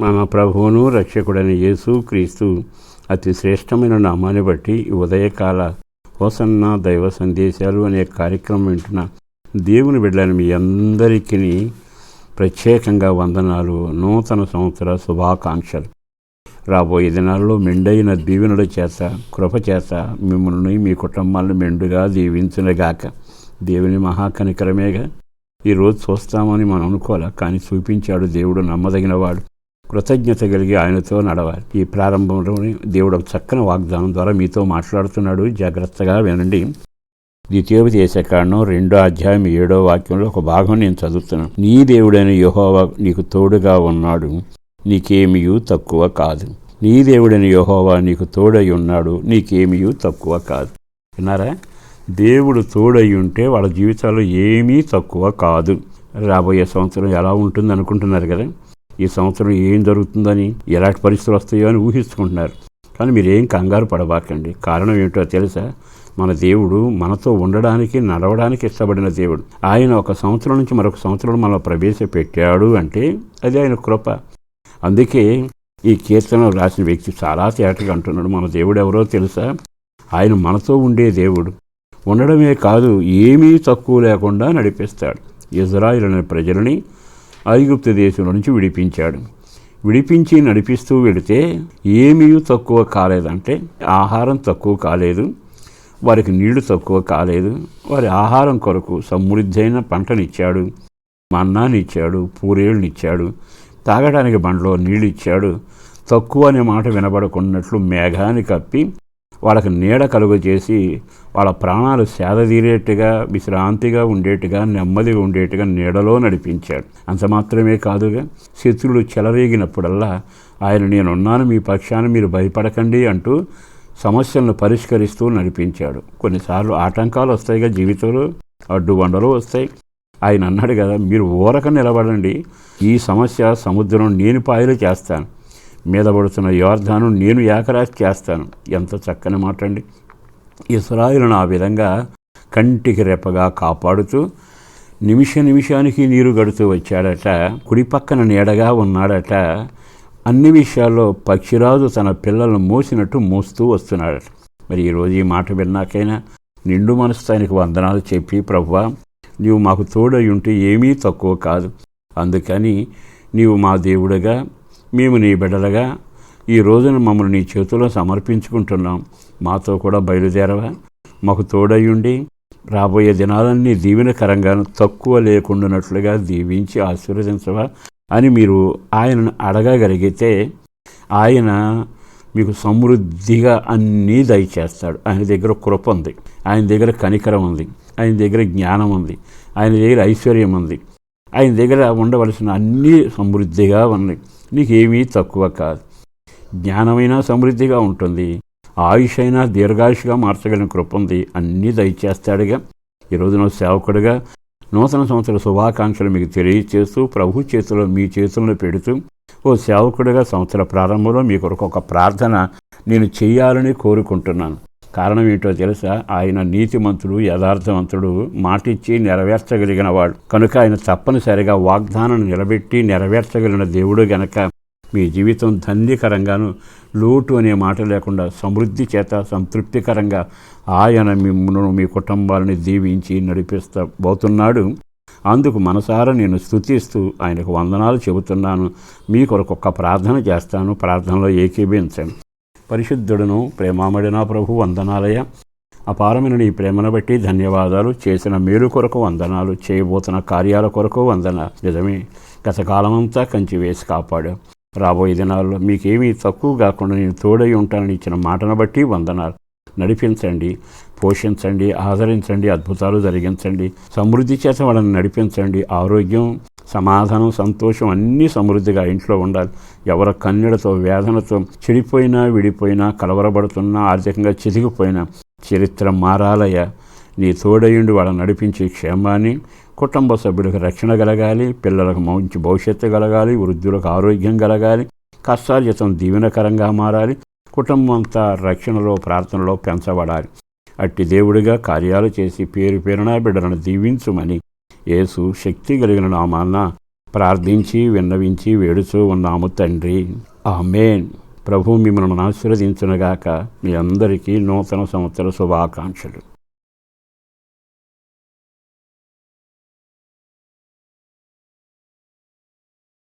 మన ప్రభువును రక్షకుడైన యేసు క్రీస్తు అతి శ్రేష్టమైన నామాన్ని బట్టి ఉదయకాల హోసన్న దైవ సందేశాలు అనే కార్యక్రమం వింటున్న దేవుని బిడ్డలని మీ అందరికీ ప్రత్యేకంగా వందనాలు. నూతన సంవత్సర శుభాకాంక్షలు. రాబోయే దినాల్లో మెండైన దీవెనుల చేత కృప చేత మిమ్మల్ని మీ కుటుంబాలను మెండుగా దీవించునుగాక. దేవుని మహాకనికరమేగా. ఈరోజు చూస్తామని మనం అనుకోవాలి? కానీ చూపించాడు దేవుడు నమ్మదగినవాడు. కృతజ్ఞత కలిగి ఆయనతో నడవాలి. ఈ ప్రారంభంలోని దేవుడు ఒక చక్కని వాగ్దానం ద్వారా మీతో మాట్లాడుతున్నాడు. జాగ్రత్తగా వినండి. ద్వితీయోపదేశకాండం రెండో అధ్యాయం ఏడో వాక్యంలో ఒక భాగం నేను చదువుతున్నాను. నీ దేవుడైన యహోవా నీకు తోడుగా ఉన్నాడు. నీకేమియూ తక్కువ కాదు. నీ దేవుడైన యహోవా నీకు తోడై ఉన్నాడు. నీకేమియూ తక్కువ కాదు. విన్నారా? దేవుడు తోడై ఉంటే వాళ్ళ జీవితాల్లో ఏమీ తక్కువ కాదు. రాబోయే సంవత్సరం ఎలా ఉంటుంది అనుకుంటున్నారు కదా? ఈ సంవత్సరం ఏం జరుగుతుందని ఎలాంటి పరిస్థితులు వస్తాయో అని ఊహించుకుంటున్నారు. కానీ మీరేం కంగారు పడబాకండి. కారణం ఏమిటో తెలుసా? మన దేవుడు మనతో ఉండడానికి నడవడానికి ఇష్టపడిన దేవుడు. ఆయన ఒక సంవత్సరం నుంచి మరొక సంవత్సరం మనం ప్రవేశపెట్టాడు అంటే అది ఆయన కృప. అందుకే ఈ కీర్తన రాసిన వ్యక్తి చాలా తేటగా అంటున్నాడు. మన దేవుడు ఎవరో తెలుసా? ఆయన మనతో ఉండే దేవుడు. ఉండడమే కాదు ఏమీ తక్కువ లేకుండా నడిపిస్తాడు. ఇజ్రాయిల్ అనే ప్రజలని ఐగుప్తు దేశం నుంచి విడిపించాడు. విడిపించి నడిపిస్తూ వెళితే ఏమీ తక్కువ కాలేదంటే ఆహారం తక్కువ కాలేదు. వారికి నీళ్ళు తక్కువ కాలేదు. వారి ఆహారం కొరకు సమృద్ధైన పంటనిచ్చాడు. మన్నానిచ్చాడు పూరేళ్ళనిచ్చాడు తాగడానికి బండ్లో నీళ్ళు ఇచ్చాడు తక్కువ అనే మాట వినబడకున్నట్లు మేఘాన్ని కప్పి వాళ్ళకి నీడ కలుగు చేసి వాళ్ళ ప్రాణాలు సేదదీరేట్టుగా విశ్రాంతిగా ఉండేట్టుగా నెమ్మదిగా ఉండేట్టుగా నీడలో నడిపించాడు. అంత మాత్రమే కాదుగా శత్రులు చెలరేగినప్పుడల్లా ఆయన నేనున్నాను మీ పక్షాన్ని మీరు భయపడకండి అంటూ సమస్యలను పరిష్కరిస్తూ నడిపించాడు. కొన్నిసార్లు ఆటంకాలు వస్తాయిగా జీవితంలో అడ్డు వండలు వస్తాయి. ఆయన అన్నాడు కదా మీరు ఊరక నిలబడండి. ఈ సమస్య సముద్రం నేను పాయలు చేస్తాను. మీద పడుతున్న యోర్ధాను నేను ఏకరాశి చేస్తాను. ఎంత చక్కని మాట అండి ఇస్రాయిలను ఆ విధంగా కంటికి రెప్పగా కాపాడుతూ నిమిష నిమిషానికి నీరు గడుతూ వచ్చాడట. కుడి పక్కన నీడగా ఉన్నాడట. అన్ని విషయాల్లో పక్షిరాజు తన పిల్లలను మోసినట్టు మోస్తూ వస్తున్నాడట. మరి ఈరోజు ఈ మాట విన్నాకైనా నిండు మనసు ఆయనకు వందనాలు చెప్పి ప్రభువా నీవు మాకు తోడై ఉంటే ఏమీ తక్కువ కాదు. అందుకని నీవు మా దేవుడుగా మేము నీ బిడ్డలుగా ఈ రోజున మమ్మల్ని నీ చేతుల్లో సమర్పించుకుంటున్నాం. మాతో కూడా బయలుదేరవా. మాకు తోడయ్యుండి రాబోయే దినాలన్నీ దీవెనకరంగా తక్కువ లేకుండానట్లుగా దీవించి ఆశీర్వదించవా అని మీరు ఆయనను అడగగలిగితే ఆయన మీకు సమృద్ధిగా అన్నీ దయచేస్తాడు. ఆయన దగ్గర కృప ఉంది. ఆయన దగ్గర కనికరం ఉంది. ఆయన దగ్గర జ్ఞానం ఉంది. ఆయన దగ్గర ఐశ్వర్యం ఉంది. ఆయన దగ్గర ఉండవలసిన అన్నీ సమృద్ధిగా ఉన్నాయి నీకేమీ తక్కువ కాదు. జ్ఞానమైనా సమృద్ధిగా ఉంటుంది. ఆయుష్ అయినా దీర్ఘాయుషగా మార్చగలిగిన కృప ఉంది. అన్నీ దయచేస్తాడుగా. ఈరోజు నువ్వు సేవకుడుగా నూతన సంవత్సర శుభాకాంక్షలు మీకు తెలియచేస్తూ ప్రభు చేతిలో మీ చేతుల్లో పెడుతూ ఓ సేవకుడిగా సంవత్సర ప్రారంభంలో మీ కొరకు ఒక ప్రార్థన నేను చేయాలని కోరుకుంటున్నాను. కారణం ఏంటో తెలుసా? ఆయన నీతిమంతుడు యథార్థవంతుడు మాటిచ్చి నెరవేర్చగలిగిన వాడు. కనుక ఆయన తప్పనిసరిగా వాగ్దానం నిలబెట్టి నెరవేర్చగలిగిన దేవుడు గనక మీ జీవితం ధన్యకరంగాను లోటు అనే మాట లేకుండా సమృద్ధి చేత సంతృప్తికరంగా ఆయన మిమ్మల్ని మీ కుటుంబాలని దీవించి నడిపిస్తా పోతున్నాడు అందుకు మనసారా నేను స్థుతిస్తూ ఆయనకు వందనాలు చెబుతున్నాను. మీ కొరకు ఒక ప్రార్థన చేస్తాను. ప్రార్థనలో ఏకీభించండి పరిశుద్ధుడును ప్రేమామడిన ప్రభు వందనాలయ అపారమైన నీ ప్రేమను బట్టి ధన్యవాదాలు చేసిన మేలు కొరకు వందనాలు చేయబోతున్న కార్యాల కొరకు వందనాలు నిజమే గతకాలమంతా కంచి వేసి కాపాడు. రాబోయే దినాల్లో మీకేమీ తక్కువ కాకుండా నేను తోడై ఉంటానని ఇచ్చిన మాటను బట్టి వందనాలు నడిపించండి. పోషించండి ఆదరించండి అద్భుతాలు జరిగించండి. సమృద్ధి చేత వాళ్ళని నడిపించండి. ఆరోగ్యం సమాధానం సంతోషం అన్నీ సమృద్ధిగా ఇంట్లో ఉండాలి. ఎవరి కన్నీడతో వేదనతో చెడిపోయినా విడిపోయినా కలవరబడుతున్నా ఆర్థికంగా చితికిపోయినా చరిత్ర మారాలయ్యా. నీ తోడయుండి వాళ్ళని నడిపించే క్షేమాన్ని కుటుంబ సభ్యులకు రక్షణ కలగాలి పిల్లలకు మంచి భవిష్యత్తు కలగాలి వృద్ధులకు ఆరోగ్యం కలగాలి కష్టార్జితం దీవెనకరంగా మారాలి కుటుంబం అంతా రక్షణలో ప్రార్థనలో పెంచబడాలి. అట్టి దేవుడిగా కార్యాలు చేసి పేరు పేరున బిడ్డలను దీవించుమని యేసు శక్తి కలిగిన నామాన్న ప్రార్థించి విన్నవించి వేడుచూ ఉన్నాము తండ్రి. ఆమెన్. ప్రభు మిమ్మల్ని ఆశీర్వదించునుగాక. మీ అందరికీ నూతన సంవత్సర శుభాకాంక్షలు.